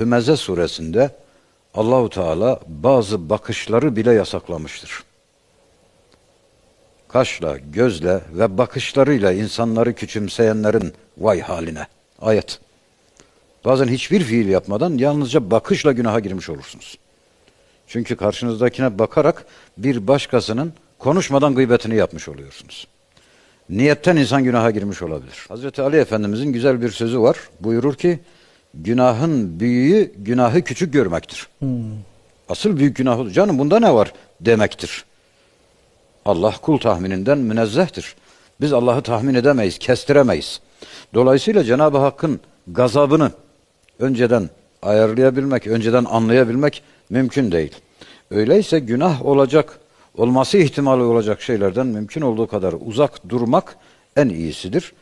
Hümeze suresinde Allahu Teala bazı bakışları bile yasaklamıştır. Kaşla, gözle ve bakışlarıyla insanları küçümseyenlerin vay haline. Ayet. Bazen hiçbir fiil yapmadan yalnızca bakışla günaha girmiş olursunuz. Çünkü karşınızdakine bakarak bir başkasının konuşmadan gıybetini yapmış oluyorsunuz. Niyetten insan günaha girmiş olabilir. Hazreti Ali Efendimizin güzel bir sözü var. Buyurur ki, günahın büyüğü günahı küçük görmektir. Asıl büyük günah. Canım bunda ne var demektir. Allah kul tahmininden münezzehtir. Biz Allah'ı tahmin edemeyiz, kestiremeyiz. Dolayısıyla Cenab-ı Hakk'ın gazabını önceden ayarlayabilmek, önceden anlayabilmek mümkün değil. Öyleyse günah olacak, olması ihtimali olacak şeylerden mümkün olduğu kadar uzak durmak en iyisidir.